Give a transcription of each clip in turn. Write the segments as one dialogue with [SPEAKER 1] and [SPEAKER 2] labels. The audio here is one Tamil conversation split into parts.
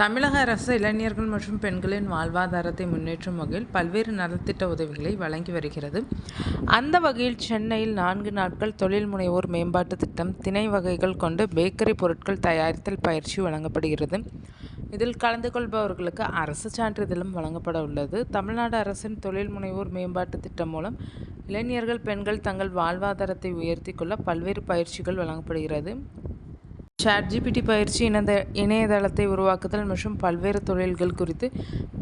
[SPEAKER 1] தமிழக அரசு இளைஞர்கள் மற்றும் பெண்களின் வாழ்வாதாரத்தை முன்னேற்றும் வகையில் பல்வேறு நலத்திட்ட உதவிகளை வழங்கி வருகிறது அந்த வகையில் சென்னையில் நான்கு நாட்கள் தொழில் முனைவோர் மேம்பாட்டு திட்டம் திணை வகைகள் கொண்டு பேக்கரி பொருட்கள் தயாரித்தல் பயிற்சி வழங்கப்படுகிறது இதில் கலந்து கொள்பவர்களுக்கு அரசு சான்றிதழும் வழங்கப்பட உள்ளது தமிழ்நாடு அரசின் தொழில் முனைவோர் மேம்பாட்டு திட்டம் மூலம் இளைஞர்கள் பெண்கள் தங்கள் வாழ்வாதாரத்தை உயர்த்தி கொள்ள பல்வேறு பயிற்சிகள் வழங்கப்படுகிறது சாட் ஜிபிடி பயிற்சி இணைந்த இணையதளத்தை உருவாக்குதல் மற்றும் பல்வேறு தொழில்கள் குறித்து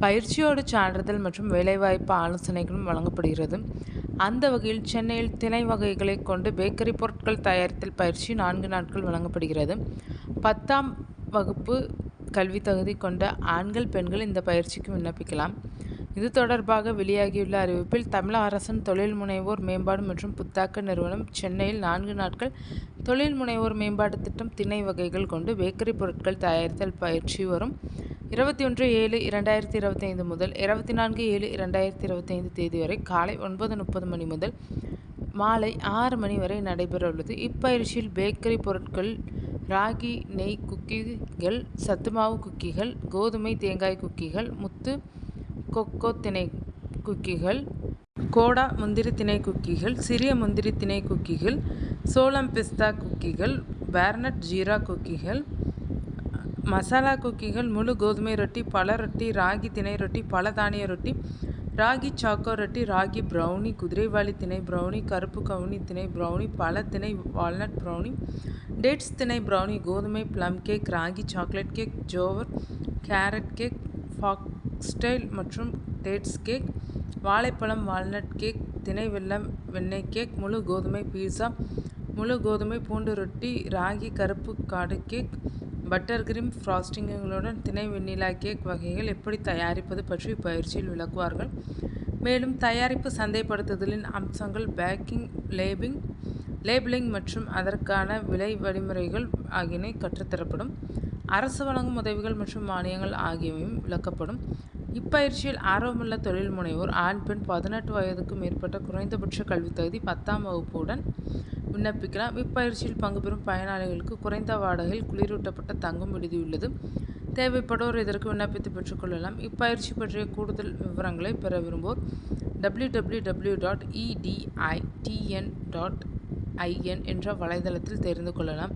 [SPEAKER 1] பயிற்சியோடு சான்றிதழ் மற்றும் வேலைவாய்ப்பு ஆலோசனைகளும் வழங்கப்படுகிறது அந்த வகையில் சென்னையில் திணை வகைகளை கொண்டு பேக்கரி பொருட்கள் தயாரித்தல் பயிற்சி நான்கு நாட்கள் வழங்கப்படுகிறது பத்தாம் வகுப்பு கல்வி தகுதி கொண்ட ஆண்கள் பெண்கள் இந்த பயிற்சிக்கு விண்ணப்பிக்கலாம் இது தொடர்பாக வெளியாகியுள்ள அறிவிப்பில் தமிழக அரசின் தொழில் முனைவோர் மேம்பாடு மற்றும் புத்தாக்க நிறுவனம் சென்னையில் நான்கு நாட்கள் தொழில் முனைவோர் மேம்பாட்டு திட்டம் திணை வகைகள் கொண்டு பேக்கரி பொருட்கள் தயாரித்தல் பயிற்சி வரும் இருபத்தி ஒன்று ஏழு இரண்டாயிரத்தி இருபத்தைந்து முதல் இருபத்தி நான்கு ஏழு இரண்டாயிரத்தி இருபத்தைந்து தேதி வரை காலை ஒன்பது முப்பது மணி முதல் மாலை ஆறு மணி வரை நடைபெறவுள்ளது இப்பயிற்சியில் பேக்கரி பொருட்கள் ராகி நெய் குக்கிகள் சத்துமாவு குக்கிகள் கோதுமை தேங்காய் குக்கிகள் முத்து கொக்கோ திணை குக்கிகள் கோடா முந்திரி திணை குக்கிகள் சிறிய முந்திரி திணை குக்கிகள் சோளம் பிஸ்தா குக்கிகள் பேர்னட் ஜீரா குக்கிகள் மசாலா குக்கிகள் முழு கோதுமை ரொட்டி பல ரொட்டி ராகி திணை ரொட்டி பல தானிய ரொட்டி ராகி சாக்கோ ரொட்டி ராகி ப்ரௌனி குதிரைவாளி திணை ப்ரௌனி கருப்பு கவுனி திணை ப்ரௌனி பல திணை வால்நட் ப்ரௌனி டேட்ஸ் திணை ப்ரௌனி கோதுமை plum cake ragi chocolate cake jowar carrot cake foxtail மற்றும் டேட்ஸ் கேக் வாழைப்பழம் வால்நட் கேக் தினை வெள்ளம் வெண்ணெய் கேக் முழு கோதுமை பீட்சா முழு கோதுமை பூண்டு ரொட்டி ராகி கருப்பு காடு கேக் பட்டர் கிரீம் ஃப்ராஸ்டிங்குகளுடன் தினை வெண்ணிலா கேக் வகைகள் எப்படி தயாரிப்பது பற்றி பயிற்சியில் விளக்குவார்கள் மேலும் தயாரிப்பு சந்தைப்படுத்துதலின் அம்சங்கள் பேக்கிங் லேபிங் லேபிளிங் மற்றும் அதற்கான விலை வழிமுறைகள் ஆகியன கற்றுத்தரப்படும் அரசு வழங்கும் உதவிகள் மற்றும் மானியங்கள் ஆகியவையும் விளக்கப்படும் இப்பயிற்சியில் ஆர்வமுள்ள தொழில் முனைவோர் ஆண் பெண் பதினெட்டு வயதுக்கு மேற்பட்ட குறைந்தபட்ச கல்வித் தகுதி பத்தாம் வகுப்புடன் விண்ணப்பிக்கலாம் இப்பயிற்சியில் பங்கு பெறும் பயனாளிகளுக்கு குறைந்த வாடகையில் குளிரூட்டப்பட்ட தங்கும் விடுதி உள்ளது தேவைப்படுவோர் இதற்கு விண்ணப்பித்து பெற்றுக்கொள்ளலாம் இப்பயிற்சி பற்றிய கூடுதல் விவரங்களை பெற விரும்புவோர் W W W dot EDITN dot IN என்ற வலைதளத்தில் தெரிந்து கொள்ளலாம்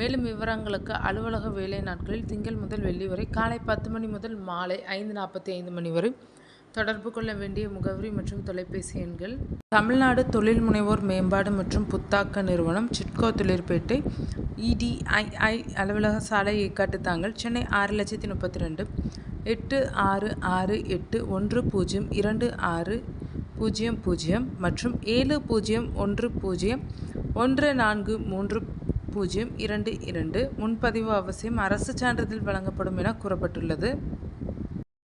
[SPEAKER 1] மேலும் விவரங்களுக்கு அலுவலக வேலை நாட்களில் திங்கள் முதல் வெள்ளி வரை காலை பத்து மணி முதல் மாலை ஐந்து நாற்பத்தி ஐந்து மணி வரை தொடர்பு கொள்ள வேண்டிய முகவரி மற்றும் தொலைபேசி எண்கள் தமிழ்நாடு தொழில் முனைவோர் மேம்பாடு மற்றும் புத்தாக்க நிறுவனம் சிட்கோ தொழிற்பேட்டை இடிஐஐ அலுவலக சாலை ஏற்காட்டு தாங்கள் சென்னை ஆறு லட்சத்தி முப்பத்தி ரெண்டு எட்டு ஆறு ஆறு எட்டு ஒன்று பூஜ்ஜியம் இரண்டு ஆறு பூஜ்ஜியம் பூஜ்ஜியம் மற்றும் ஏழு பூஜ்ஜியம் ஒன்று பூஜ்ஜியம் ஒன்று நான்கு மூன்று பூஜ்ஜியம் இரண்டு இரண்டு முன்பதிவு அவசியம் அரசு சான்றிதழ் வழங்கப்படும் என கூறப்பட்டுள்ளது